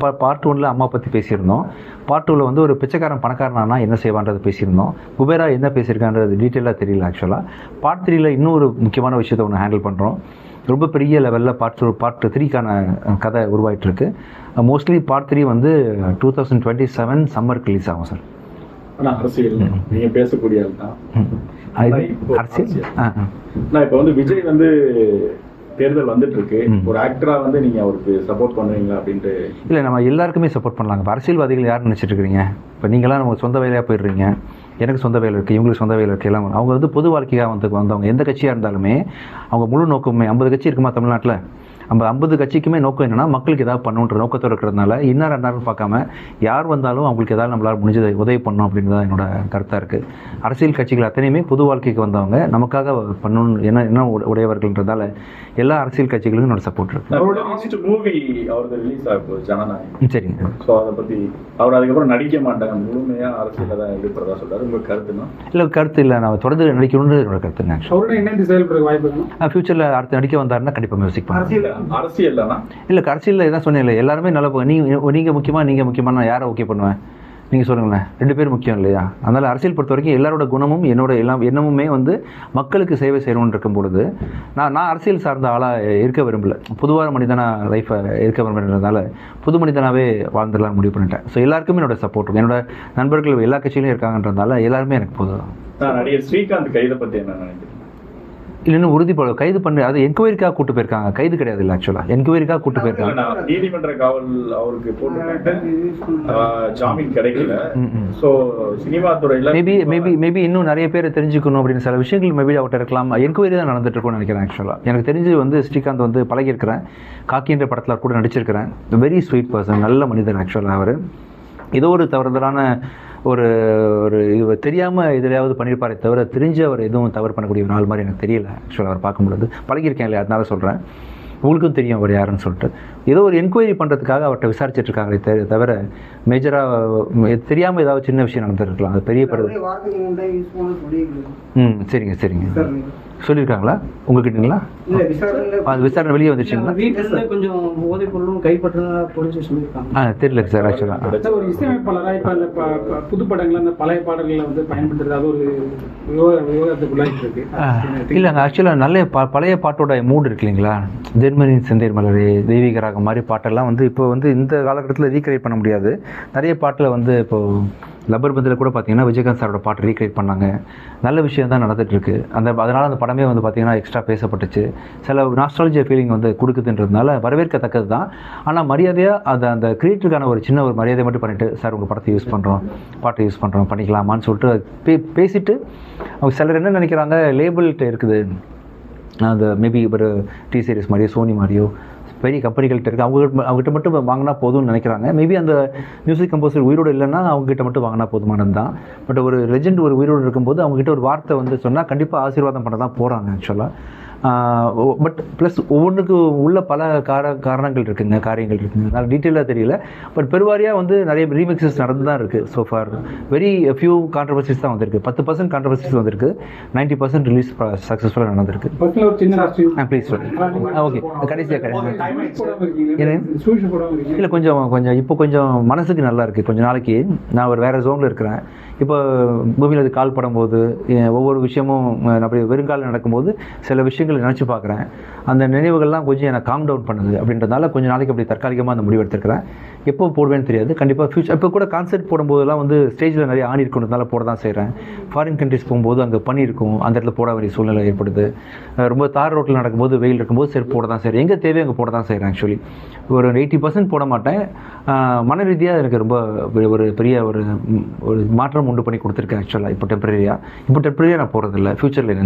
பா பார்ட் ஒன்ல அம்மா பற்றி பேசியிருந்தோம். பார்ட் டூவில் வந்து ஒரு பிச்சைக்காரன் பணக்காரனானா என்ன செய்வான்றது பேசியிருந்தோம். குபேரா என்ன பேசியிருக்கான்றது டீட்டெயிலாக தெரியல ஆக்சுவலாக பார்ட் த்ரீல இன்னொரு முக்கியமான விஷயத்தை ஒன்று ஹேண்டில் பண்ணுறோம் ரொம்ப பெரிய லெவலில் பார்ட் டூ பார்ட் த்ரீக்கான கதை உருவாயிட்டு இருக்கு மோஸ்ட்லி பார்ட் த்ரீ வந்து டூ தௌசண்ட் டுவெண்ட்டி செவன் சம்மருக்கு ரிலீஸ் ஆகும் சார் அரசியல். நீங்க பேசக்கூடிய ஆள் தான் அரசியல். நான் இப்போ வந்து விஜய் வந்து தேர்தல் வந்துட்டு இருக்கு. ஒரு ஆக்டரா வந்து நீங்க அவருக்கு சப்போர்ட் பண்ணுவீங்களா அப்படின்ட்டு? இல்லை நம்ம எல்லாருக்குமே சப்போர்ட் பண்ணலாங்க. அரசியல்வாதிகள் யார் நினச்சிட்டு இருக்கிறீங்க? இப்போ நீங்களாம் நம்ம சொந்த வேலையாக போயிடுறீங்க. எனக்கு சொந்த வேலை இருக்குது இவங்களுக்கு சொந்த வேலை இருக்குது எல்லாம். அவங்க வந்து பொது வாழ்க்கையாக வந்து வந்தவங்க. எந்த கட்சியாக இருந்தாலுமே அவங்க முழு நோக்கமே ஐம்பது கட்சி இருக்குமா தமிழ்நாட்டில்? நம்ம ஐம்பது கட்சிக்குமே நோக்கம் என்னன்னா மக்களுக்கு ஏதாவது பண்ணுன்ற நோக்கத்தோடு இருக்கிறதுனால இன்னார் ரெண்டாரும் பார்க்காம யார் வந்தாலும் அவங்களுக்கு ஏதாவது நம்மளால் முடிஞ்சதை உதவி பண்ணணும் அப்படின்றது தான் என்னோட கருத்தாக இருக்குது அரசியல் கட்சிகள் அத்தனையுமே பொது வாழ்க்கைக்கு வந்தவங்க. நமக்காக பண்ணணும் என்ன என்ன உட- உடையவர்கள்ன்றதால எல்லா அரசியல் கட்சிகளுக்கும் என்னோட சப்போர்ட் அவரோட லாஸ்ட் மூவி அவருக்கு ரிலீஸ் ஆக போகுது ஜனநாயகம். சரிங்க. ஸோ அதை பத்தி அவர் அதுக்கப்புறம் நடிக்க மாட்டாங்க. முழுமையா அரசியல தான் ஈடுபடுறதா சொல்றாரு. உங்க கருத்துனா இல்லை கருத்து இல்லை. நான் தொடர்ந்து நடிக்கணும்னு என்னோட கருத்துங்க. ஆக்சுவலாக அவருடன் இணைந்து செயல்பட வாய்ப்பு ஃபியூச்சரில் அடுத்து நடிக்க வந்தாருன்னா கண்டிப்பாக மியூசிக் பண்ணுறேன் அரசியல்னா இல்லை அரசியலில் இதான் சொன்னேன் எல்லாருமே நல்ல நீங்கள் நீங்கள் முக்கியமாக நீங்கள் முக்கியமாக நான் யாரை ஓகே பண்ணுவேன்? நீங்கள் சொல்லுங்களேன். ரெண்டு பேரும் முக்கியம் இல்லையா? அதனால் அரசியல் பொறுத்த வரைக்கும் எல்லாரோட குணமும் என்னோட எல்லாம் எண்ணமுமே வந்து மக்களுக்கு சேவை செய்யணும்னு இருக்கும் பொழுது நான் நான் அரசியல் சார்ந்த ஆளாக இருக்க விரும்பல. பொதுவான மனிதனாக லைஃப்பை இருக்க விரும்புறதுனால புது மனிதனாகவே வாழ்ந்துடலாம் முடிவு பண்ணிட்டேன். ஸோ எல்லாருக்குமே என்னோட சப்போர்ட் என்னோட நண்பர்கள் எல்லா கட்சியிலும் இருக்காங்கன்றதால எல்லாருமே எனக்கு நான் நடிகர் ஸ்ரீகாந்த் கைதை பத்தி என்ன நினைக்கிறீங்க? இல்லைன்னு உறுதிப்பட கைது பண்ணி அது என்கொயரிக்காக கூட்டு போயிருக்காங்க. கைது கிடையாது இல்லை ஆக்சுவலாக என்கொயரிக்காக கூட்டு போயிருக்காங்க. நீதிமன்ற காவல் அவருக்கு ஜாமீன் கிடைக்கல. சோ சினிமா துறையில மேபி மேபி மேபி இன்னும் நிறைய பேர் தெரிஞ்சுக்கணும் அப்படின்னு சில விஷயங்கள் மேபி அவர்கிட்ட இருக்கலாம். என்கொயரி தான் நடந்துட்டு இருக்கும்னு நினைக்கிறேன் ஆக்சுவலாக எனக்கு தெரிஞ்சு வந்து ஸ்ரீகாந்த் வந்து பழகியிருக்கிறேன். காக்கின்ற படத்தில் கூட நடிச்சிருக்கிறேன். வெரி ஸ்வீட் பர்சன் நல்ல மனிதர் ஆக்சுவலாக அவர். ஏதோ ஒரு தவறுதலான ஒரு ஒரு இது தெரியாமல் எதிலையாவது பண்ணியிருப்பாரே தவிர தெரிஞ்சு அவர் எதுவும் தவறு பண்ணக்கூடிய ஒரு நாள் மாதிரி எனக்கு தெரியல. ஆக்சுவலாக அவர் பார்க்கும்பொழுது பழகியிருக்கேன் இல்லையா? அதனால சொல்கிறேன் உங்களுக்கும் தெரியும் அவர் யாருன்னு சொல்லிட்டு. ஏதோ ஒரு என்கொயரி பண்ணுறதுக்காக அவர்கிட்ட விசாரிச்சுட்டு இருக்காங்களே தெ- தவிர மேஜராக தெரியாமல் ஏதாவது சின்ன விஷயம் நடந்திருக்கலாம். அது பெரிய படம் ம் சரிங்க. சரிங்க. சொல்லியிருக்காங்களா உங்ககிட்டங்களா? அது விசாரணை வெளியே வந்துச்சுங்களா கொஞ்சம் போதைப் பொருளும் போலீஸ் சொல்லியிருக்காங்க. ஆ தெரியல சார் ஆக்சுவலாக சார், ஒரு இசையமைப்பாளரா இப்ப அந்த புது படங்கள்ல அந்த பழைய பாடல்களை வந்து பயன்படுத்துறது அது ஒரு விவாத விவாதத்துக்குள்ளாயிட்டு இருக்கு. இல்லைங்க ஆக்சுவலாக நல்ல ப பழைய பாட்டோட மூடு இருக்கு இல்லைங்களா? ஜெர்மனியின் செந்தேர் மலரே தெய்வீக ராகம் மாதிரி பாட்டெல்லாம் வந்து இப்போ வந்து இந்த காலகட்டத்தில் ரீக்ரியேட் பண்ண முடியாது. நிறைய பாட்டில் வந்து இப்போ லப்பர் பந்தில் கூட பார்த்தீங்கன்னா விஜயகாந்த் சாரோட பாட்டு ரீக்ரியேட் பண்ணாங்க. நல்ல விஷயம் தான் நடந்துட்டு இருக்கு அந்த அதனால் அந்த படமே வந்து பார்த்தீங்கன்னா எக்ஸ்ட்ரா பேசப்பட்டுச்சு. சில நாஸ்ட்ராலஜியா ஃபீலிங் வந்து கொடுக்குதுன்றதுனால வரவேற்கத்தக்கது தான். ஆனால் மரியாதையாக அந்த அந்த கிரியேட்டருக்கான ஒரு சின்ன ஒரு மரியாதை மட்டும் பண்ணிட்டு சார் உங்கள் படத்தை யூஸ் பண்ணுறோம் பாட்டை யூஸ் பண்ணுறோம் பண்ணிக்கலாமான்னு சொல்லிட்டு பே பேசிட்டு அவங்க சிலர் என்ன நினைக்கிறாங்க லேபிள்கிட்ட இருக்குது. அந்த மேபி ஒரு டி சீரிஸ் மாதிரியோ சோனி மாதிரியோ பெரிய கம்பெனிகள்கிட்ட இருக்குது அவங்க அவங்ககிட்ட மட்டும் வாங்கினா போதும்னு நினைக்கிறாங்க. மேபி அந்த மியூசிக் கம்போசர் உயிரோடு இல்லைன்னா அவங்ககிட்ட மட்டும் வாங்கினா போதுமானது தான். பட் ஒரு லெஜெண்ட் ஒரு உயிரோடு இருக்கும்போது அவங்ககிட்ட ஒரு வார்த்தை வந்து சொன்னால் கண்டிப்பாக ஆசீர்வாதம் பண்ண தான் போகிறாங்க ஆக்சுவலாக பட் ப்ளஸ் ஒவ்வொன்றுக்கு உள்ள பல கார காரணங்கள் இருக்குங்க காரியங்கள் இருக்குங்க. அதனால் டீட்டெயிலாக தெரியல. பட் பெருவாரியாக வந்து நிறைய ரீமிக்ஸஸ் நடந்து தான் இருக்குது so far very few controversies தான் வந்திருக்கு. பத்து பர்சன்ட் கான்ட்ரவர்சிஸ் வந்திருக்கு. நைன்ட்டி பர்சன்ட் ரிலீஸ் சக்ஸஸ்ஃபுல்லாக நடந்திருக்கு. ப்ளீஸ் ஓகே கடைசியாக கடைசி போடாம என்ன? இருக்கீங்க. சூழ்ச்சி போடாம இருக்கீங்க. இல்லை கொஞ்சம் கொஞ்சம் இப்போ கொஞ்சம் மனசுக்கு நல்லா இருக்குது கொஞ்சம் நாளைக்கு நான் ஒரு வேறு ஜோனில் இருக்கிறேன். இப்போ பூமியில் அது கால் படும்போது ஒவ்வொரு விஷயமும் அப்படி வெறுங்கால நடக்கும்போது சில விஷயங்களை நினச்சி பார்க்குறேன். அந்த நினைவுகள்லாம் கொஞ்சம் எனக்கு காம் டவுன் பண்ணுது அப்படின்றதால கொஞ்சம் நாளைக்கு அப்படி தற்காலிகமாக அந்த முடிவு எடுத்துருக்கிறேன். எப்போ போடுவேன்னு தெரியாது. கண்டிப்பாக ஃபியூச்சர் இப்போ கூட கான்சர்ட் போடும்போதெல்லாம் வந்து ஸ்டேஜில் நிறைய ஆணி இருக்கிறதுனால போட தான் செய்கிறேன் ஃபாரின் கண்ட்ரிஸ் போகும்போது அங்கே பனி இருக்கும். அந்த இடத்துல போட வேண்டிய சூழ்நிலை ஏற்படுது. ரொம்ப தார் ரோட்டில் நடக்கும்போது வெயில் இருக்கும்போது சரி போட தான் செய்கிறேன் எங்கே தேவையோ அங்கே போட தான் செய்கிறேன் ஆக்சுவலி ஒரு எயிட்டி பர்சன்ட் போட மாட்டேன். மன ரீதியாக எனக்கு ரொம்ப ஒரு- பெரிய ஒரு ஒரு மாற்றம் உண்டு பண்ணி கொடுத்துருக்கேன் ஆக்சுவலாக இப்போ டெம்பரரியாக இப்போ டெம்பரரியாக நான் போகிறதில்ல ஃப்யூச்சரில்